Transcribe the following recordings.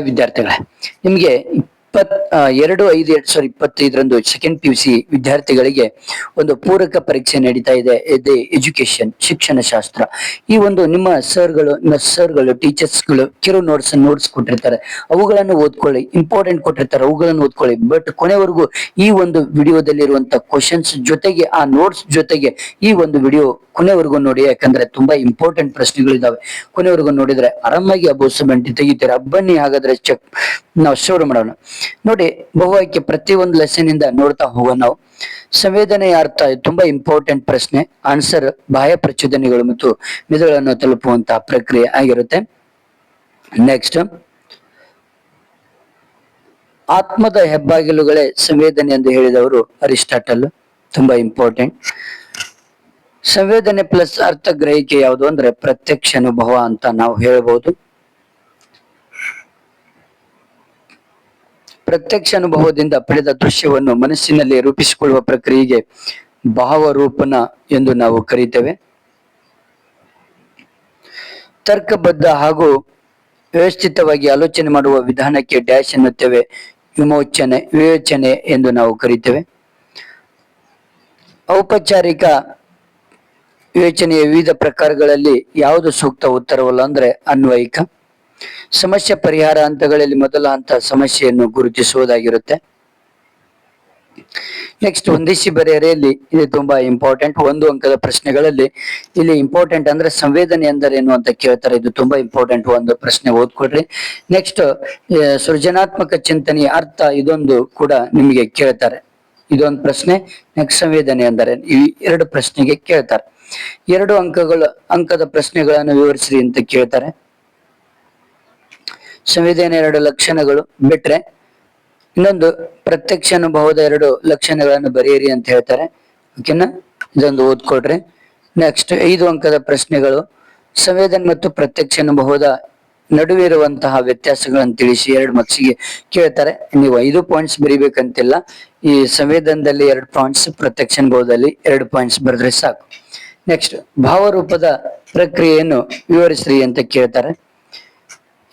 ವಿದ್ಯಾರ್ಥಿಗಳೇ ನಿಮಗೆ ಇಪ್ಪತ್ ಎರಡು, ಐದು, ಎರಡ್ ಸಾವಿರದ ಇಪ್ಪತ್ತೈದರಂದು ಸೆಕೆಂಡ್ ಪಿ ಯು ಸಿ ವಿದ್ಯಾರ್ಥಿಗಳಿಗೆ ಒಂದು ಪೂರಕ ಪರೀಕ್ಷೆ ನಡೀತಾ ಇದೆ. ಇದೆ ಎಜುಕೇಶನ್ ಶಿಕ್ಷಣ ಶಾಸ್ತ್ರ ಈ ಒಂದು ನಿಮ್ಮ ಸರ್ಗಳು ಸರ್ಗಳು ಟೀಚರ್ಸ್ಗಳು ಕಿರು ನೋಟ್ಸ್ ನೋಟ್ಸ್ ಕೊಟ್ಟಿರ್ತಾರೆ. ಅವುಗಳನ್ನು ಓದ್ಕೊಳ್ಳಿ ಇಂಪಾರ್ಟೆಂಟ್ ಕೊಟ್ಟಿರ್ತಾರೆ, ಅವುಗಳನ್ನು ಓದ್ಕೊಳ್ಳಿ. ಬಟ್ ಕೊನೆವರೆಗೂ ಈ ಒಂದು ವಿಡಿಯೋದಲ್ಲಿರುವಂತ ಕ್ವಶನ್ಸ್ ಜೊತೆಗೆ, ಆ ನೋಟ್ಸ್ ಜೊತೆಗೆ ಈ ಒಂದು ವಿಡಿಯೋ ಕೊನೆವರೆಗೂ ನೋಡಿ. ಯಾಕಂದ್ರೆ ತುಂಬಾ ಇಂಪಾರ್ಟೆಂಟ್ ಪ್ರಶ್ನೆಗಳಿದಾವೆ ಕೊನೆವರೆಗೂ ನೋಡಿದ್ರೆ ಆರಾಮಾಗಿ ಅಬೋಸಮೆಂಟ್ ತೆಗಿತೀರಾ? ಬನ್ನಿ, ಹಾಗಾದ್ರೆ ಚೆಕ್ ನಾವು ಶೋರ್ ಮಾಡೋಣ. ನೋಡಿ, ಬಹುವಾಕ್ಯ ಆಯ್ಕೆ ಪ್ರತಿ ಒಂದು ಲೆಸನ್ ಇಂದ ನೋಡ್ತಾ ಹೋಗೋಣ ನಾವು. ಸಂವೇದನೆಯ ಅರ್ಥ ತುಂಬಾ ಇಂಪಾರ್ಟೆಂಟ್ ಪ್ರಶ್ನೆ. ಆನ್ಸರ್ ಬಾಹ್ಯ ಪ್ರಚೋದನೆಗಳು ಮತ್ತು ಮಿದುಳನ್ನು ತಲುಪುವಂತಹ ಪ್ರಕ್ರಿಯೆ ಆಗಿರುತ್ತೆ. ನೆಕ್ಸ್ಟ್ ಆತ್ಮದ ಹೆಬ್ಬಾಗಿಲುಗಳೇ ಸಂವೇದನೆ ಎಂದು ಹೇಳಿದವರು ಅರಿಸ್ಟಾಟಲ್. ತುಂಬಾ ಇಂಪಾರ್ಟೆಂಟ್ ಸಂವೇದನೆ ಪ್ಲಸ್ ಅರ್ಥ ಗ್ರಹಿಕೆ ಯಾವುದು ಅಂದ್ರೆ ಪ್ರತ್ಯಕ್ಷ ಅನುಭವ ಅಂತ ನಾವು ಹೇಳ್ಬೋದು. ಪ್ರತ್ಯಕ್ಷ ಅನುಭವದಿಂದ ಪಡೆದ ದೃಶ್ಯವನ್ನು ಮನಸ್ಸಿನಲ್ಲಿ ರೂಪಿಸಿಕೊಳ್ಳುವ ಪ್ರಕ್ರಿಯೆಗೆ ಭಾವರೂಪನ ಎಂದು ನಾವು ಕರೀತೇವೆ. ತರ್ಕಬದ್ಧ ಹಾಗೂ ವ್ಯವಸ್ಥಿತವಾಗಿ ಆಲೋಚನೆ ಮಾಡುವ ವಿಧಾನಕ್ಕೆ ಡ್ಯಾಶ್ ಎನ್ನುತ್ತೇವೆ, ವಿಮೋಚನೆ, ವಿವೇಚನೆ ಎಂದು ನಾವು ಕರೀತೇವೆ. ಔಪಚಾರಿಕ ವಿವೇಚನೆಯ ವಿವಿಧ ಪ್ರಕಾರಗಳಲ್ಲಿ ಯಾವುದು ಸೂಕ್ತ ಉತ್ತರವಲ್ಲ ಅಂದ್ರೆ ಅನ್ವಯಿಕ. ಸಮಸ್ಯೆ ಪರಿಹಾರ ಹಂತಗಳಲ್ಲಿ ಮೊದಲ ಹಂತ ಸಮಸ್ಯೆಯನ್ನು ಗುರುತಿಸುವುದಾಗಿರುತ್ತೆ. ನೆಕ್ಸ್ಟ್ ಒಂದಿಸಿ ಬರೆಯರೆಯಲ್ಲಿ ಇದು ತುಂಬಾ ಇಂಪಾರ್ಟೆಂಟ್ ಒಂದು ಅಂಕದ ಪ್ರಶ್ನೆಗಳಲ್ಲಿ ಇಲ್ಲಿ ಇಂಪಾರ್ಟೆಂಟ್ ಅಂದ್ರೆ ಸಂವೇದನೆ ಎಂದರೇನು ಅಂತ ಕೇಳ್ತಾರೆ. ಇದು ತುಂಬಾ ಇಂಪಾರ್ಟೆಂಟ್ ಒಂದು ಪ್ರಶ್ನೆ ಓದ್ಕೊಡ್ರಿ ನೆಕ್ಸ್ಟ್ ಸೃಜನಾತ್ಮಕ ಚಿಂತನೆಯ ಅರ್ಥ ಇದೊಂದು ಕೂಡ ನಿಮಗೆ ಕೇಳ್ತಾರೆ. ಇದೊಂದು ಪ್ರಶ್ನೆ ನೆಕ್ಸ್ಟ್ ಸಂವೇದನೆ ಅಂದರೆ ಈ ಎರಡು ಪ್ರಶ್ನೆಗೆ ಕೇಳ್ತಾರೆ. ಎರಡು ಅಂಕಗಳು, ಅಂಕದ ಪ್ರಶ್ನೆಗಳನ್ನು ವಿವರಿಸ್ರಿ ಅಂತ ಕೇಳ್ತಾರೆ. ಸಂವೇದನೆ ಎರಡು ಲಕ್ಷಣಗಳು ಬಿಟ್ರೆ ಇನ್ನೊಂದು ಪ್ರತ್ಯಕ್ಷ ಅನುಭವದ ಎರಡು ಲಕ್ಷಣಗಳನ್ನು ಬರೆಯಿರಿ ಅಂತ ಹೇಳ್ತಾರೆ. ಓಕೆನಾ? ಇದೊಂದು ಓದ್ಕೊಡ್ರಿ. ನೆಕ್ಸ್ಟ್ ಐದು ಅಂಕದ ಪ್ರಶ್ನೆಗಳು. ಸಂವೇದನೆ ಮತ್ತು ಪ್ರತ್ಯಕ್ಷ ಅನುಭವದ ನಡುವೆ ಇರುವಂತಹ ವ್ಯತ್ಯಾಸಗಳನ್ನು ತಿಳಿಸಿ, ಎರಡು ಮಕ್ಸಿಗೆ ಕೇಳ್ತಾರೆ. ನೀವು ಐದು ಪಾಯಿಂಟ್ಸ್ ಬರಿಬೇಕಂತಿಲ್ಲ. ಈ ಸಂವೇದನದಲ್ಲಿ ಎರಡು ಪಾಯಿಂಟ್ಸ್ ಪ್ರತ್ಯಕ್ಷ ಅನುಭವದಲ್ಲಿ ಎರಡು ಪಾಯಿಂಟ್ಸ್ ಬರೆದ್ರೆ ಸಾಕು. ನೆಕ್ಸ್ಟ್ ಭಾವರೂಪದ ಪ್ರಕ್ರಿಯೆಯನ್ನು ವಿವರಿಸ್ರಿ ಅಂತ ಕೇಳ್ತಾರೆ.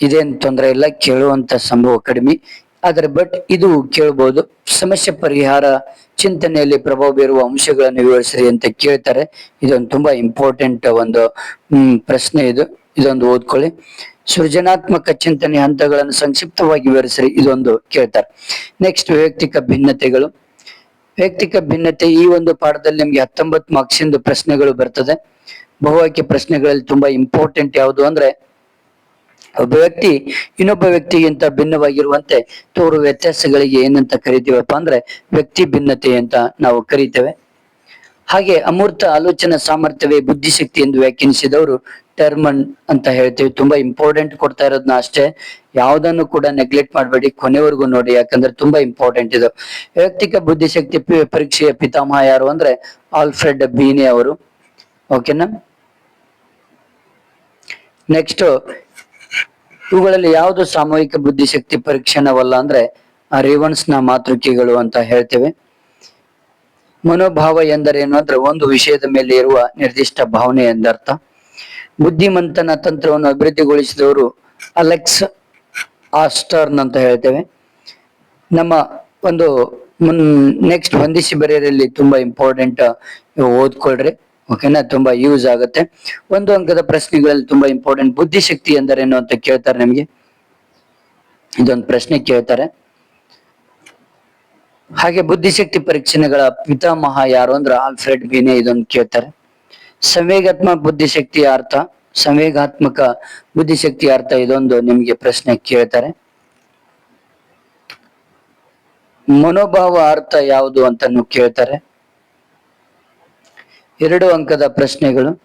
ಇದೇನ್ ತೊಂದರೆ ಇಲ್ಲ, ಕೇಳುವಂತ ಸಂಭವ ಕಡಿಮೆ. ಆದರೆ ಬಟ್ ಇದು ಕೇಳ್ಬೋದು. ಸಮಸ್ಯೆ ಪರಿಹಾರ ಚಿಂತನೆಯಲ್ಲಿ ಪ್ರಭಾವ ಬೀರುವ ಅಂಶಗಳನ್ನು ವಿವರಿಸಿರಿ ಅಂತ ಕೇಳ್ತಾರೆ. ಇದೊಂದು ತುಂಬಾ ಇಂಪಾರ್ಟೆಂಟ್ ಒಂದು ಪ್ರಶ್ನೆ ಇದು. ಇದೊಂದು ಓದ್ಕೊಳ್ಳಿ. ಸೃಜನಾತ್ಮಕ ಚಿಂತನೆ ಹಂತಗಳನ್ನು ಸಂಕ್ಷಿಪ್ತವಾಗಿ ವಿವರಿಸಿರಿ. ಇದೊಂದು ಕೇಳ್ತಾರೆ. ನೆಕ್ಸ್ಟ್ ವೈಯಕ್ತಿಕ ಭಿನ್ನತೆಗಳು. ವೈಯಕ್ತಿಕ ಭಿನ್ನತೆ ಈ ಒಂದು ಪಾಠದಲ್ಲಿ ನಿಮ್ಗೆ ಹತ್ತೊಂಬತ್ತು ಮಾರ್ಕ್ಸ್ ಪ್ರಶ್ನೆಗಳು ಬರ್ತದೆ. ಬಹು ಆಯ್ಕೆ ಪ್ರಶ್ನೆಗಳಲ್ಲಿ ತುಂಬಾ ಇಂಪಾರ್ಟೆಂಟ್ ಯಾವುದು ಅಂದ್ರೆ ಒಬ್ಬ ವ್ಯಕ್ತಿ ಇನ್ನೊಬ್ಬ ವ್ಯಕ್ತಿಗಿಂತ ಭಿನ್ನವಾಗಿರುವಂತೆ ತೋರುವ ವ್ಯತ್ಯಾಸಗಳಿಗೆ ಏನಂತ ಕರಿತೀವಪ್ಪ ಅಂದ್ರೆ ವ್ಯಕ್ತಿ ಭಿನ್ನತೆ ಅಂತ ನಾವು ಕರಿತೇವೆ. ಹಾಗೆ ಅಮೂರ್ತ ಆಲೋಚನಾ ಸಾಮರ್ಥ್ಯವೇ ಬುದ್ಧಿಶಕ್ತಿ ಎಂದು ವ್ಯಾಖ್ಯಾನಿಸಿದವರು ಟರ್ಮನ್ ಅಂತ ಹೇಳ್ತೀವಿ. ತುಂಬಾ ಇಂಪಾರ್ಟೆಂಟ್ ಕೊಡ್ತಾ ಇರೋದನ್ನ ಅಷ್ಟೇ. ಯಾವ್ದನ್ನು ಕೂಡ ನೆಗ್ಲೆಕ್ಟ್ ಮಾಡಬೇಡಿ. ಕೊನೆವರೆಗೂ ನೋಡಿ, ಯಾಕಂದ್ರೆ ತುಂಬಾ ಇಂಪಾರ್ಟೆಂಟ್ ಇದು. ವೈಯಕ್ತಿಕ ಬುದ್ಧಿಶಕ್ತಿ ಪರೀಕ್ಷೆಯ ಪಿತಾಮಹ ಯಾರು ಅಂದ್ರೆ ಆಲ್ಫ್ರೆಡ್ ಬೀನೆ ಅವರು. ಓಕೆನಾ? ನೆಕ್ಸ್ಟ್ ಇವುಗಳಲ್ಲಿ ಯಾವುದು ಸಾಮೂಹಿಕ ಬುದ್ಧಿಶಕ್ತಿ ಪರೀಕ್ಷಣವಲ್ಲ ಅಂದ್ರೆ ರೇವನ್ಸ್ನ ಮಾತೃಕೆಗಳು ಅಂತ ಹೇಳ್ತೇವೆ. ಮನೋಭಾವ ಎಂದರೇನು ಅಂದ್ರೆ, ಒಂದು ವಿಷಯದ ಮೇಲೆ ಇರುವ ನಿರ್ದಿಷ್ಟ ಭಾವನೆ ಎಂದರ್ಥ. ಬುದ್ಧಿಮಂತನ ತಂತ್ರವನ್ನು ಅಭಿವೃದ್ಧಿಗೊಳಿಸಿದವರು ಅಲೆಕ್ಸ್ ಆಸ್ಟರ್ನ್ ಅಂತ ಹೇಳ್ತೇವೆ. ನಮ್ಮ ಒಂದು ನೆಕ್ಸ್ಟ್ ಹೊಂದಿಸಿ ಬರೆಯರಲ್ಲಿ ತುಂಬಾ ಇಂಪಾರ್ಟೆಂಟ್ ಓದ್ಕೊಳ್ರಿ. ಓಕೆನಾ ತುಂಬಾ ಯೂಸ್ ಆಗುತ್ತೆ. ಒಂದು ಅಂಕದ ಪ್ರಶ್ನೆಗಳಲ್ಲಿ ತುಂಬಾ ಇಂಪಾರ್ಟೆಂಟ್ ಬುದ್ಧಿಶಕ್ತಿ ಎಂದರೇನು ಅಂತ ಕೇಳ್ತಾರೆ ನಿಮಗೆ? ಇದೊಂದು ಪ್ರಶ್ನೆ ಕೇಳ್ತಾರೆ. ಹಾಗೆ ಬುದ್ಧಿಶಕ್ತಿ ಪರೀಕ್ಷಣೆಗಳ ಪಿತಾಮಹ ಯಾರು ಅಂದ್ರೆ ಆಲ್ಫ್ರೆಡ್ ಬೀನೆ ಇದೊಂದು ಕೇಳ್ತಾರೆ. ಸಂವೇಗಾತ್ಮಕ ಬುದ್ಧಿಶಕ್ತಿಯ ಅರ್ಥ, ಸಂವೇಗಾತ್ಮಕ ಬುದ್ಧಿಶಕ್ತಿಯ ಅರ್ಥ ಇದೊಂದು ನಿಮ್ಗೆ ಪ್ರಶ್ನೆ ಕೇಳ್ತಾರೆ. ಮನೋಭಾವ ಅರ್ಥ ಯಾವುದು ಅಂತ ಕೇಳ್ತಾರೆ. ಎರಡು ಅಂಕದ ಪ್ರಶ್ನೆಗಳು.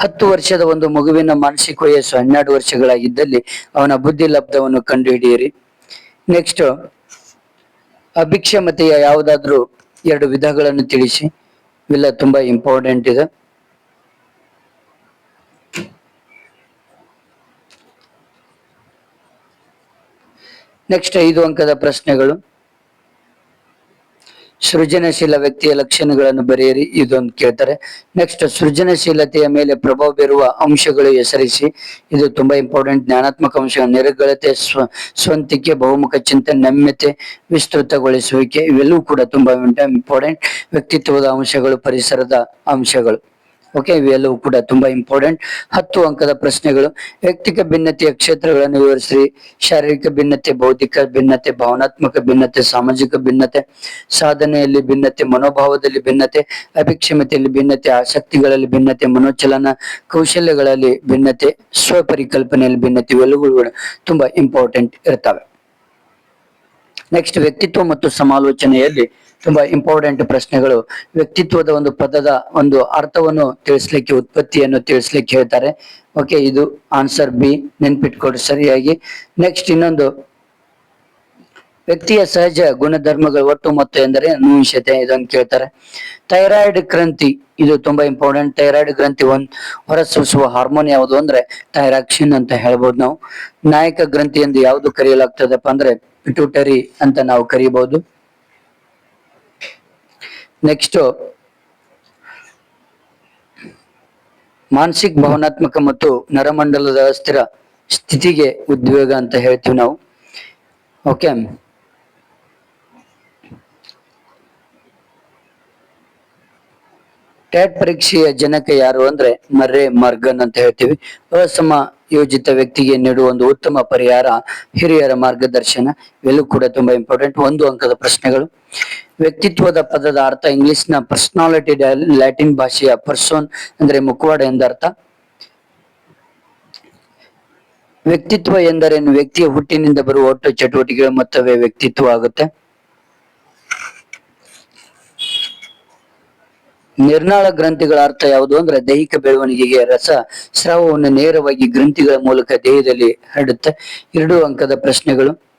ಹತ್ತು ವರ್ಷದ ಒಂದು ಮಗುವಿನ ಮಾನಸಿಕ ವಯಸ್ಸು ಹನ್ನೆರಡು ವರ್ಷಗಳಾಗಿದ್ದಲ್ಲಿ ಅವನ ಬುದ್ಧಿ ಲಬ್ಧವನ್ನು ಕಂಡುಹಿಡಿಯಿರಿ. ನೆಕ್ಸ್ಟ್ ಅಭಿಕ್ಷಮತೆಯ ಯಾವುದಾದ್ರೂ ಎರಡು ವಿಧಗಳನ್ನು ತಿಳಿಸಿ. ಇವೆಲ್ಲ ತುಂಬಾ ಇಂಪಾರ್ಟೆಂಟ್ ಇದೆ. ನೆಕ್ಸ್ಟ್ ಐದು ಅಂಕದ ಪ್ರಶ್ನೆಗಳು. ಸೃಜನಶೀಲ ವ್ಯಕ್ತಿಯ ಲಕ್ಷಣಗಳನ್ನು ಬರೆಯಿರಿ, ಇದೊಂದು ಕೇಳ್ತಾರೆ. ನೆಕ್ಸ್ಟ್ ಸೃಜನಶೀಲತೆಯ ಮೇಲೆ ಪ್ರಭಾವ ಬೀರುವ ಅಂಶಗಳು ಹೆಸರಿಸಿ. ಇದು ತುಂಬಾ ಇಂಪಾರ್ಟೆಂಟ್ ಜ್ಞಾನಾತ್ಮಕ ಅಂಶ ನಿರರ್ಗಳತೆ, ಸ್ವ, ಸ್ವಂತಿಕೆ, ಬಹುಮುಖ ಚಿಂತನೆ, ನಮ್ಯತೆ, ವಿಸ್ತೃತಗೊಳಿಸುವಿಕೆ, ಇವೆಲ್ಲವೂ ಕೂಡ ತುಂಬಾ ಇಂಪಾರ್ಟೆಂಟ್ ವ್ಯಕ್ತಿತ್ವದ ಅಂಶಗಳು, ಪರಿಸರದ ಅಂಶಗಳು. ಓಕೆ ಇವೆಲ್ಲವೂ ಕೂಡ ತುಂಬಾ ಇಂಪಾರ್ಟೆಂಟ್ ಹತ್ತು ಅಂಕದ ಪ್ರಶ್ನೆಗಳು. ವ್ಯಕ್ತಿಕ ಭಿನ್ನತೆಯ ಕ್ಷೇತ್ರಗಳನ್ನು ವಿವರಿಸಿ ಶಾರೀರಿಕ ಭಿನ್ನತೆ, ಬೌದ್ಧಿಕ ಭಿನ್ನತೆ, ಭಾವನಾತ್ಮಕ ಭಿನ್ನತೆ, ಸಾಮಾಜಿಕ ಭಿನ್ನತೆ, ಸಾಧನೆಯಲ್ಲಿ ಭಿನ್ನತೆ, ಮನೋಭಾವದಲ್ಲಿ ಭಿನ್ನತೆ, ಅಭಿಕ್ಷಮತೆಯಲ್ಲಿ ಭಿನ್ನತೆ, ಆಸಕ್ತಿಗಳಲ್ಲಿ ಭಿನ್ನತೆ, ಮನೋಚಲನ, ಕೌಶಲ್ಯಗಳಲ್ಲಿ ಭಿನ್ನತೆ, ಸ್ವಪರಿಕಲ್ಪನೆಯಲ್ಲಿ ಭಿನ್ನತೆ, ಇವೆಲ್ಲವೂ ಕೂಡ ತುಂಬಾ ಇಂಪಾರ್ಟೆಂಟ್ ಇರ್ತವೆ. ನೆಕ್ಸ್ಟ್ ವ್ಯಕ್ತಿತ್ವ ಮತ್ತು ಸಮಾಲೋಚನೆಯಲ್ಲಿ ತುಂಬಾ ಇಂಪಾರ್ಟೆಂಟ್ ಪ್ರಶ್ನೆಗಳು. ವ್ಯಕ್ತಿತ್ವದ ಒಂದು ಪದದ ಒಂದು ಅರ್ಥವನ್ನು ತಿಳಿಸ್ಲಿಕ್ಕೆ, ಉತ್ಪತ್ತಿಯನ್ನು ತಿಳಿಸ್ಲಿಕ್ಕೆ ಹೇಳ್ತಾರೆ. ಓಕೆ ಇದು ಆನ್ಸರ್ ಬಿ ನೆನ್ಪಿಟ್ಕೊಡ್ರಿ ಸರಿಯಾಗಿ. ನೆಕ್ಸ್ಟ್ ಇನ್ನೊಂದು. ವ್ಯಕ್ತಿಯ ಸಹಜ ಗುಣಧರ್ಮಗಳು ಒಟ್ಟು ಮೊತ್ತ ಎಂದರೆ ನೂಂಶತೆ ಇದನ್ನು ಕೇಳ್ತಾರೆ. ಥೈರಾಯ್ಡ್ ಗ್ರಂಥಿ, ಇದು ತುಂಬಾ ಇಂಪಾರ್ಟೆಂಟ್ ಥೈರಾಯ್ಡ್ ಗ್ರಂಥಿ ಒಂದು ಹೊರಸೂಸುವ ಹಾರ್ಮೋನ್ ಯಾವುದು ಅಂದ್ರೆ ಥೈರಾಕ್ಷಿನ್ ಅಂತ ಹೇಳ್ಬೋದು ನಾವು. ನಾಯಕ ಗ್ರಂಥಿ ಎಂದು ಯಾವುದು ಕರೆಯಲಾಗ್ತದಪ್ಪ ಅಂದ್ರೆ ಪಿಟ್ಯೂಟರಿ ಅಂತ ನಾವು ಕರೀಬಹುದು. ನೆಕ್ಸ್ಟ್ ಮಾನಸಿಕ ಭಾವನಾತ್ಮಕ ಮತ್ತು ನರಮಂಡಲದ ಅಸ್ಥಿರ ಸ್ಥಿತಿಗೆ ಉದ್ವೇಗ ಅಂತ ಹೇಳ್ತೀವಿ ನಾವು. ಓಕೆ ಟ್ಯಾಟ್ ಪರೀಕ್ಷೆಯ ಜನಕ ಯಾರು ಅಂದ್ರೆ ಮರ್ರೆ, ಮರ್ಗನ್ ಅಂತ ಹೇಳ್ತೀವಿ. ಅಸಮ ಯೋಜಿತ ವ್ಯಕ್ತಿಗೆ ನೀಡುವ ಒಂದು ಉತ್ತಮ ಪರಿಹಾರ ಹಿರಿಯರ ಮಾರ್ಗದರ್ಶನ. ಇವೆಲ್ಲೂ ಕೂಡ ತುಂಬಾ ಇಂಪಾರ್ಟೆಂಟ್ ಒಂದು ಅಂಕದ ಪ್ರಶ್ನೆಗಳು. ವ್ಯಕ್ತಿತ್ವದ ಪದದ ಅರ್ಥ ಇಂಗ್ಲಿಷ್ನ ಪರ್ಸನಾಲಿಟಿ ಲ್ಯಾಟಿನ್ ಭಾಷೆಯ ಪರ್ಸೋನ್ ಅಂದ್ರೆ ಮುಖವಾಡ ಎಂದರ್ಥ. ವ್ಯಕ್ತಿತ್ವ ಎಂದರೇನು? ವ್ಯಕ್ತಿಯ ಹುಟ್ಟಿನಿಂದ ಬರುವ ಒಟ್ಟು ಚಟುವಟಿಕೆಗಳು ಮತ್ತವೇ ವ್ಯಕ್ತಿತ್ವ ಆಗುತ್ತೆ. ನಿರ್ನಾಳ ಗ್ರಂಥಿಗಳ ಅರ್ಥ ಯಾವುದು ಅಂದ್ರೆ ದೈಹಿಕ ಬೆಳವಣಿಗೆಗೆ ರಸ ಸ್ರಾವವನ್ನು ನೇರವಾಗಿ ಗ್ರಂಥಿಗಳ ಮೂಲಕ ದೇಹದಲ್ಲಿ ಹರಡುತ್ತೆ. ಎರಡು ಅಂಕದ ಪ್ರಶ್ನೆಗಳು.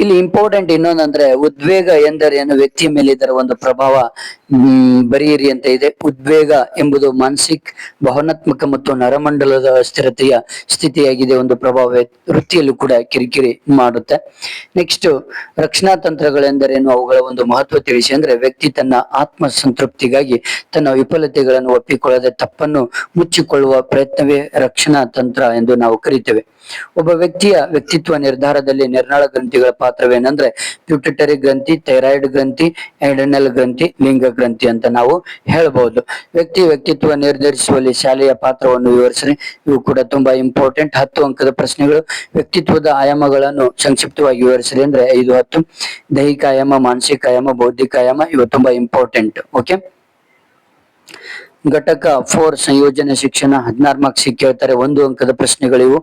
ಇಲ್ಲಿ ಇಂಪಾರ್ಟೆಂಟ್ ಇನ್ನೊಂದಂದ್ರೆ ಉದ್ವೇಗ ಎಂದರೇನು ವ್ಯಕ್ತಿಯ ಮೇಲೆ ಇದರ ಒಂದು ಪ್ರಭಾವ ಬರೆಯಿರಿ ಅಂತ ಇದೆ. ಉದ್ವೇಗ ಎಂಬುದು ಮಾನಸಿಕ, ಭಾವನಾತ್ಮಕ ಮತ್ತು ನರಮಂಡಲದ ಅಸ್ಥಿರತೆಯ ಸ್ಥಿತಿಯಾಗಿದೆ. ಒಂದು ಪ್ರಭಾವ ವೃತ್ತಿಯಲ್ಲೂ ಕೂಡ ಕಿರಿಕಿರಿ ಮಾಡುತ್ತೆ. ನೆಕ್ಸ್ಟ್ ರಕ್ಷಣಾ ತಂತ್ರಗಳೆಂದರೇನು ಅವುಗಳ ಒಂದು ಮಹತ್ವ ತಿಳಿಸಿ ಅಂದ್ರೆ ವ್ಯಕ್ತಿ ತನ್ನ ಆತ್ಮ ಸಂತೃಪ್ತಿಗಾಗಿ ತನ್ನ ವಿಫಲತೆಗಳನ್ನು ಒಪ್ಪಿಕೊಳ್ಳದೆ ತಪ್ಪನ್ನು ಮುಚ್ಚಿಕೊಳ್ಳುವ ಪ್ರಯತ್ನವೇ ರಕ್ಷಣಾ ತಂತ್ರ ಎಂದು ನಾವು ಕರಿತೇವೆ. ಒಬ್ಬ ವ್ಯಕ್ತಿಯ ವ್ಯಕ್ತಿತ್ವ ನಿರ್ಧಾರದಲ್ಲಿ ನಿರ್ನಾಳ ಗ್ರಂಥಿಗಳ ಪಾತ್ರವೇನೆಂದ್ರೆ ಪ್ಯೂಟಿಟರಿ ಗ್ರಂಥಿ ಥೈರಾಯ್ಡ್ ಗ್ರಂಥಿ ಎಡನಲ್ ಗ್ರಂಥಿ ಲಿಂಗ ಗ್ರಂಥಿ ಅಂತ ನಾವು ಹೇಳಬಹುದು ವ್ಯಕ್ತಿ ವ್ಯಕ್ತಿತ್ವ ನಿರ್ಧರಿಸುವಲ್ಲಿ ಶಾಲೆಯ ಪಾತ್ರವನ್ನು ವಿವರಿಸಿ ಇವು ಕೂಡ ತುಂಬಾ ಇಂಪಾರ್ಟೆಂಟ್ ಹತ್ತು ಅಂಕದ ಪ್ರಶ್ನೆಗಳು. ವ್ಯಕ್ತಿತ್ವದ ಆಯಾಮಗಳನ್ನು ಸಂಕ್ಷಿಪ್ತವಾಗಿ ವಿವರಿಸ್ರಿ ಅಂದ್ರೆ ಐದು ಹತ್ತು. ದೈಹಿಕ ಆಯಾಮ, ಮಾನಸಿಕ ಆಯಾಮ, ಬೌದ್ಧಿಕ ಆಯಾಮ ಇವು ತುಂಬಾ ಇಂಪಾರ್ಟೆಂಟ್ ಓಕೆ ಘಟಕ ಫೋರ್ ಸಂಯೋಜನೆ ಶಿಕ್ಷಣ, ಹದಿನಾರು ಮಾರ್ಕ್ಸ್ ಕೇಳ್ತಾರೆ ಒಂದು ಅಂಕದ ಪ್ರಶ್ನೆಗಳಿವು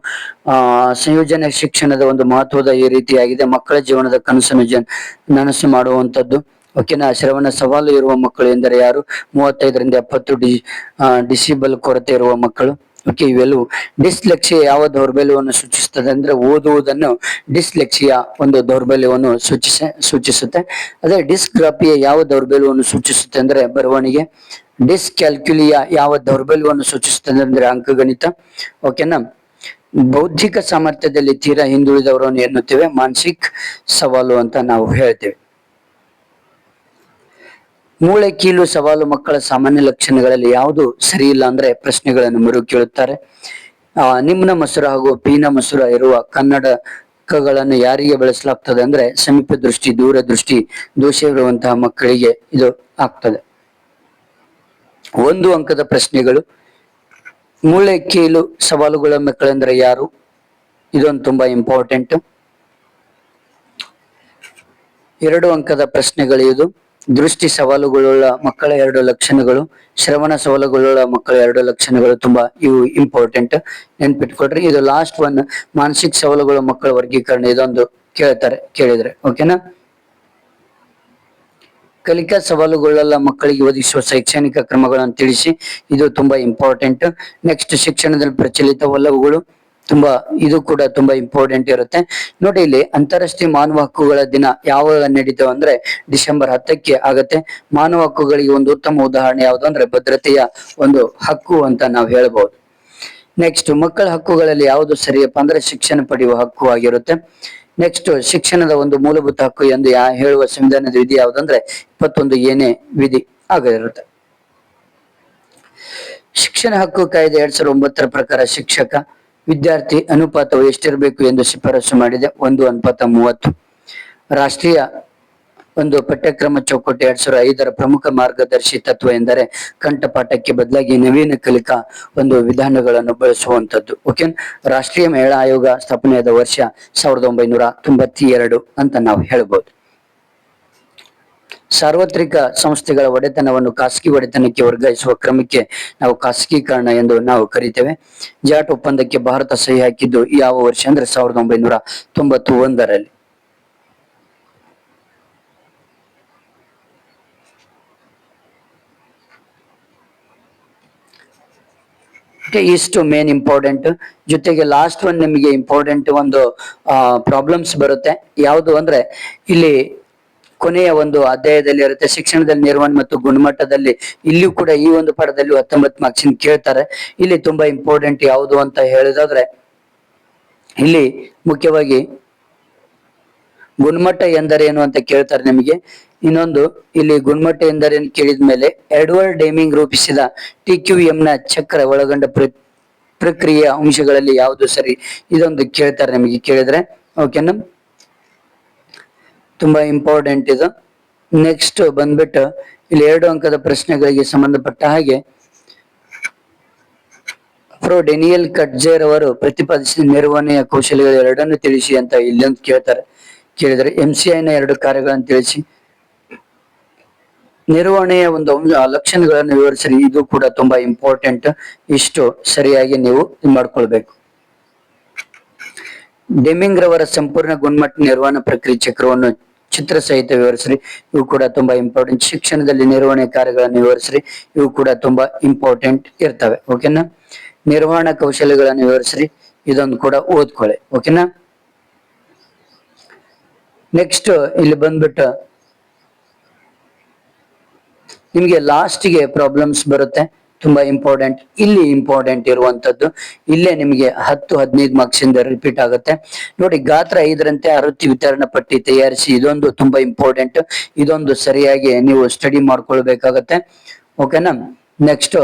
ಆ, ಸಂಯೋಜನೆ ಶಿಕ್ಷಣದ ಒಂದು ಮಹತ್ವದ ಈ ರೀತಿಯಾಗಿದೆ. ಮಕ್ಕಳ ಜೀವನದ ಕನಸನ್ನು ಜನ್ ನನಸು ಮಾಡುವಂತದ್ದು ಓಕೆನಾ? ಶ್ರವಣ ಸವಾಲು ಇರುವ ಮಕ್ಕಳು ಎಂದರೆ ಯಾರು? ಮೂವತ್ತೈದರಿಂದ ಎಪ್ಪತ್ತು ಡಿ ಡಿಸಿಬಲ್ ಕೊರತೆ ಇರುವ ಮಕ್ಕಳು. ಓಕೆ, ಇವೆಲ್ಲವೂ ಡಿಸ್ಲೆಕ್ಸಿಯ ಯಾವ ದೌರ್ಬಲ್ಯವನ್ನು ಸೂಚಿಸುತ್ತದೆ ಅಂದ್ರೆ ಓದುವುದನ್ನು ಡಿಸ್ಲೆಕ್ಸಿಯ ಒಂದು ದೌರ್ಬಲ್ಯವನ್ನು ಸೂಚಿಸ, ಸೂಚಿಸುತ್ತೆ. ಅದೇ ಡಿಸ್ಗ್ರಾಫಿಯಾ ಯಾವ ದೌರ್ಬಲ್ಯವನ್ನು ಸೂಚಿಸುತ್ತೆ ಅಂದ್ರೆ ಬರವಣಿಗೆ. ಡಿಸ್ಕ್ಯಾಲ್ಕ್ಯುಲಿಯಾ ಯಾವ ದೌರ್ಬಲ್ಯವನ್ನು ಸೂಚಿಸುತ್ತದೆ ಅಂದ್ರೆ ಅಂಕಗಣಿತ. ಓಕೆನಾ ಬೌದ್ಧಿಕ ಸಾಮರ್ಥ್ಯದಲ್ಲಿ ತೀರಾ ಹಿಂದುಳಿದವರನ್ನು ಎನ್ನುತ್ತೇವೆ. ಮಾನಸಿಕ ಸವಾಲು ಅಂತ ನಾವು ಹೇಳ್ತೇವೆ. ಮೂಳೆ ಕೀಲು ಸವಾಲು ಮಕ್ಕಳ ಸಾಮಾನ್ಯ ಲಕ್ಷಣಗಳಲ್ಲಿ ಯಾವುದು ಸರಿ ಇಲ್ಲ ಅಂದ್ರೆ ಪ್ರಶ್ನೆಗಳನ್ನು ಮರು ಕೇಳುತ್ತಾರೆ. ಆ, ನಿಮ್ನ ಮಸುರ ಹಾಗೂ ಪೀನ ಮಸೂರ ಇರುವ ಕನ್ನಡಕಗಳನ್ನು ಯಾರಿಗೆ ಬಳಸಲಾಗ್ತದೆ ಅಂದ್ರೆ ಸಮೀಪ ದೃಷ್ಟಿ ದೂರ ದೃಷ್ಟಿ ದೋಷ ಇರುವಂತಹ ಮಕ್ಕಳಿಗೆ ಇದು ಆಗ್ತದೆ. ಒಂದು ಅಂಕದ ಪ್ರಶ್ನೆಗಳು. ಮೂಳೆ ಕೀಲು ಸವಾಲುಗಳ ಮಕ್ಕಳೆಂದ್ರೆ ಯಾರು? ಇದೊಂದು ತುಂಬಾ ಇಂಪಾರ್ಟೆಂಟ್ ಎರಡು ಅಂಕದ ಪ್ರಶ್ನೆಗಳು ಇದು. ದೃಷ್ಟಿ ಸವಾಲುಗಳುಳ್ಳ ಮಕ್ಕಳ ಎರಡು ಲಕ್ಷಣಗಳು. ಶ್ರವಣ ಸವಾಲುಗಳುಳ್ಳ ಮಕ್ಕಳ ಎರಡು ಲಕ್ಷಣಗಳು ತುಂಬಾ ಇವು ಇಂಪಾರ್ಟೆಂಟ್ ನೆನ್ಪಿಟ್ಕೊಡ್ರಿ ಇದು ಲಾಸ್ಟ್ ಒನ್ ಮಾನಸಿಕ ಸವಾಲುಗಳ ಮಕ್ಕಳ ವರ್ಗೀಕರಣ ಇದೊಂದು ಕೇಳ್ತಾರೆ, ಕೇಳಿದ್ರೆ ಓಕೆನಾ ಕಲಿಕಾ ಸವಾಲುಗಳೆಲ್ಲ ಮಕ್ಕಳಿಗೆ ಒದಗಿಸುವ ಶೈಕ್ಷಣಿಕ ಕ್ರಮಗಳನ್ನು ತಿಳಿಸಿ, ಇದು ತುಂಬಾ ಇಂಪಾರ್ಟೆಂಟ್ ನೆಕ್ಸ್ಟ್ ಶಿಕ್ಷಣದಲ್ಲಿ ಪ್ರಚಲಿತ ಒಲವುಗಳು ತುಂಬಾ, ಇದು ಕೂಡ ತುಂಬಾ ಇಂಪಾರ್ಟೆಂಟ್ ಇರುತ್ತೆ. ನೋಡಿ ಇಲ್ಲಿ ಅಂತಾರಾಷ್ಟ್ರೀಯ ಮಾನವ ಹಕ್ಕುಗಳ ದಿನ ಯಾವಾಗ ನಡೀತಾವ ಅಂದ್ರೆ ಡಿಸೆಂಬರ್ ಹತ್ತಕ್ಕೆ ಆಗತ್ತೆ. ಮಾನವ ಹಕ್ಕುಗಳಿಗೆ ಒಂದು ಉತ್ತಮ ಉದಾಹರಣೆ ಯಾವುದು ಅಂದ್ರೆ ಭದ್ರತೆಯ ಒಂದು ಹಕ್ಕು ಅಂತ ನಾವು ಹೇಳ್ಬಹುದು ನೆಕ್ಸ್ಟ್ ಮಕ್ಕಳ ಹಕ್ಕುಗಳಲ್ಲಿ ಯಾವುದು ಸರಿಯಪ್ಪ ಅಂದ್ರೆ ಶಿಕ್ಷಣ ಪಡೆಯುವ ಹಕ್ಕು ಆಗಿರುತ್ತೆ. ನೆಕ್ಸ್ಟ್ ಶಿಕ್ಷಣದ ಒಂದು ಮೂಲಭೂತ ಹಕ್ಕು ಎಂದು ಯಾ, ಹೇಳುವ ಸಂವಿಧಾನದ ವಿಧಿ ಯಾವುದಂದ್ರೆ ಇಪ್ಪತ್ತೊಂದು ಏನೇ ವಿಧಿ ಆಗಿರುತ್ತೆ ಶಿಕ್ಷಣ ಹಕ್ಕು ಕಾಯ್ದೆ ಎರಡ್ ಸಾವಿರದ ಒಂಬತ್ತರ ಪ್ರಕಾರ ಶಿಕ್ಷಕ, ವಿದ್ಯಾರ್ಥಿ ಅನುಪಾತವು ಎಷ್ಟಿರಬೇಕು ಎಂದು ಶಿಫಾರಸು ಮಾಡಿದೆ? ಒಂದು, ಅನುಪಾತ ಮೂವತ್ತು. ರಾಷ್ಟ್ರೀಯ ಒಂದು ಪಠ್ಯಕ್ರಮ ಚೌಕಟ್ಟು ಎರಡ್ ಸಾವಿರದ ಐದರ ಪ್ರಮುಖ ಮಾರ್ಗದರ್ಶಿ ತತ್ವ ಎಂದರೆ ಕಂಠಪಾಠಕ್ಕೆ ಬದಲಾಗಿ ನವೀನ ಕಲಿಕಾ ಒಂದು ವಿಧಾನಗಳನ್ನು ಬಳಸುವಂತದ್ದು ಓಕೆ ರಾಷ್ಟ್ರೀಯ ಮಹಿಳಾ ಆಯೋಗ ಸ್ಥಾಪನೆಯಾದ ವರ್ಷ ಸಾವಿರದ ಒಂಬೈನೂರ ತೊಂಬತ್ತೆರಡು ಅಂತ ನಾವು ಹೇಳ್ಬೋದು. ಸಾರ್ವತ್ರಿಕ ಸಂಸ್ಥೆಗಳ ಒಡೆತನವನ್ನು ಖಾಸಗಿ ಒಡೆತನಕ್ಕೆ ವರ್ಗಾಯಿಸುವ ಕ್ರಮಕ್ಕೆ ನಾವು ಖಾಸಗೀಕರಣ ಎಂದು ನಾವು ಕರಿತೇವೆ. ಜಾಟ್ ಒಪ್ಪಂದಕ್ಕೆ ಭಾರತ ಸಹಿ ಹಾಕಿದ್ದು ಯಾವ ವರ್ಷ? ಅಂದ್ರೆ ಸಾವಿರದ ಒಂಬೈನೂರ ತೊಂಬತ್ತು ಒಂದರಲ್ಲಿ Okay, ಇಷ್ಟು ಮೇನ್ ಇಂಪಾರ್ಟೆಂಟ್ ಜೊತೆಗೆ ಲಾಸ್ಟ್ ಒನ್ ನಿಮಗೆ ಇಂಪಾರ್ಟೆಂಟ್ ಒಂದು ಪ್ರಾಬ್ಲಮ್ಸ್ ಬರುತ್ತೆ. ಯಾವುದು ಅಂದ್ರೆ ಇಲ್ಲಿ ಕೊನೆಯ ಒಂದು ಅಧ್ಯಾಯದಲ್ಲಿ ಇರುತ್ತೆ ಶಿಕ್ಷಣದಲ್ಲಿ ನಿರ್ವಹಣೆ ಮತ್ತು ಗುಣಮಟ್ಟದಲ್ಲಿ ಇಲ್ಲಿಯೂ ಕೂಡ ಈ ಒಂದು ಪಾಠದಲ್ಲಿ ಹತ್ತೊಂಬತ್ತು ಮಾರ್ಕ್ಸ್ ಕೇಳ್ತಾರೆ. ಇಲ್ಲಿ ತುಂಬಾ ಇಂಪಾರ್ಟೆಂಟ್ ಯಾವುದು ಅಂತ ಹೇಳಿದಾದ್ರೆ ಇಲ್ಲಿ ಮುಖ್ಯವಾಗಿ ಗುಣಮಟ್ಟ ಎಂದರೇನು ಅಂತ ಕೇಳ್ತಾರೆ ನಿಮಗೆ. ಇನ್ನೊಂದು, ಇಲ್ಲಿ ಗುಣಮಟ್ಟ ಎಂದರೇನು ಕೇಳಿದ ಮೇಲೆ ಎಡ್ವರ್ಡ್ ಡೇಮಿಂಗ್ ರೂಪಿಸಿದ ಟಿ ಕ್ಯೂ ಎಂ ನ ಚಕ್ರ ಒಳಗೊಂಡ ಪ್ರ, ಪ್ರಕ್ರಿಯೆಯ ಅಂಶಗಳಲ್ಲಿ ಯಾವುದು ಸರಿ? ಇದೊಂದು ಕೇಳ್ತಾರೆ ನಿಮಗೆ ಕೇಳಿದ್ರೆ. ಓಕೆನಾ ತುಂಬಾ ಇಂಪಾರ್ಟೆಂಟ್ ಇದು. ನೆಕ್ಸ್ಟ್ ಬಂದ್ಬಿಟ್ಟು ಇಲ್ಲಿ ಎರಡು ಅಂಕದ ಪ್ರಶ್ನೆಗಳಿಗೆ ಸಂಬಂಧಪಟ್ಟ ಹಾಗೆ ಪ್ರೊ ಡೆನಿಯಲ್ ಕಟ್ಜೇರ್ ಅವರು ಪ್ರತಿಪಾದಿಸಿದ ನಿರ್ವಹಣೆಯ ಕೌಶಲ್ಯಗಳು ಎರಡನ್ನು ತಿಳಿಸಿ ಅಂತ ಇಲ್ಲೊಂದು ಕೇಳ್ತಾರೆ. ಕೇಳಿದರೆ ಎಂ ಸಿ ಐನ ಎರಡು ಕಾರ್ಯಗಳನ್ನು ತಿಳಿಸಿ. ನಿರ್ವಹಣೆಯ ಒಂದು ಲಕ್ಷಣಗಳನ್ನು ವಿವರಿಸಿ ಇದು ಕೂಡ ತುಂಬಾ ಇಂಪಾರ್ಟೆಂಟ್ ಇಷ್ಟು ಸರಿಯಾಗಿ ನೀವು ಮಾಡ್ಕೊಳ್ಬೇಕು. ಡೆಮಿಂಗ್ ರವರ ಸಂಪೂರ್ಣ ಗುಣಮಟ್ಟ ನಿರ್ವಹಣಾ ಪ್ರಕ್ರಿಯೆ ಚಕ್ರವನ್ನು ಚಿತ್ರ ಸಹಿತ ವಿವರಿಸ್ರಿ. ಇವು ಕೂಡ ತುಂಬಾ ಇಂಪಾರ್ಟೆಂಟ್ ಶಿಕ್ಷಣದಲ್ಲಿ ನಿರ್ವಹಣೆ ಕಾರ್ಯಗಳನ್ನು ವಿವರಿಸ್ರಿ. ಇವು ಕೂಡ ತುಂಬಾ ಇಂಪಾರ್ಟೆಂಟ್ ಇರ್ತವೆ. ಓಕೆನಾ ನಿರ್ವಹಣಾ ಕೌಶಲ್ಯಗಳನ್ನು ವಿವರಿಸ್ರಿ. ಇದೊಂದು ಕೂಡ ಓದ್ಕೊಳ್ಳಿ. ಓಕೆನಾ ನೆಕ್ಸ್ಟ್ ಇಲ್ಲಿ ಬಂದ್ಬಿಟ್ಟು ನಿಮಗೆ ಲಾಸ್ಟ್ಗೆ ಪ್ರಾಬ್ಲಮ್ಸ್ ಬರುತ್ತೆ, ತುಂಬಾ ಇಂಪಾರ್ಟೆಂಟ್ ಇಲ್ಲಿ ಇಂಪಾರ್ಟೆಂಟ್ ಇರುವಂತದ್ದು. ಇಲ್ಲೇ ನಿಮಗೆ ಹತ್ತು, ಹದಿನೈದು ಮಾರ್ಕ್ಸ್ ಇಂದ ರಿಪೀಟ್ ಆಗುತ್ತೆ. ನೋಡಿ, ಗಾತ್ರ ಐದರಂತೆ ಆರುತಿ ವಿತರಣಾ ಪಟ್ಟಿ ತಯಾರಿಸಿ, ಇದೊಂದು ತುಂಬಾ ಇಂಪಾರ್ಟೆಂಟ್ ಇದೊಂದು ಸರಿಯಾಗಿ ನೀವು ಸ್ಟಡಿ ಮಾಡ್ಕೊಳ್ಬೇಕಾಗತ್ತೆ. ಓಕೆನಾ ನೆಕ್ಸ್ಟ್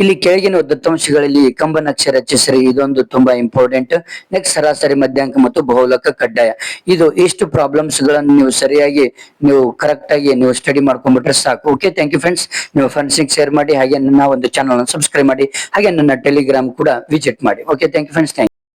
ಇಲ್ಲಿ ಕೆಳಗಿನ ದತ್ತಾಂಶಗಳಲ್ಲಿ ಕಂಬನಕ್ಷೆ ರಚಿಸಿರಿ ಇದೊಂದು ತುಂಬಾ ಇಂಪಾರ್ಟೆಂಟ್ ನೆಕ್ಸ್ಟ್ ಸರಾಸರಿ ಮಧ್ಯಾಂಕ ಮತ್ತು ಬಹುಲಕ ಕಡ್ಡಾಯ. ಇದು ಇಷ್ಟು ಪ್ರಾಬ್ಲಮ್ಸ್ಗಳನ್ನು ನೀವು ಸರಿಯಾಗಿ, ನೀವು ಕರೆಕ್ಟ್ ಆಗಿ ನೀವು ಸ್ಟಡಿ ಮಾಡ್ಕೊಂಡ್ಬಿಟ್ರೆ ಸಾಕು. ಓಕೆ ಥ್ಯಾಂಕ್ ಯು ಫ್ರೆಂಡ್ಸ್ ನೀವು ಫ್ರೆಂಡ್ಸಿಗೆ ಶೇರ್ ಮಾಡಿ, ಹಾಗೆ ನನ್ನ ಒಂದು ಚಾನಲ್ ಸಬ್ಸ್ಕ್ರೈಬ್ ಮಾಡಿ, ಹಾಗೆ ನನ್ನ ಟೆಲಿಗ್ರಾಮ್ ಕೂಡ ವಿಸಿಟ್ ಮಾಡಿ. Okay thank you friends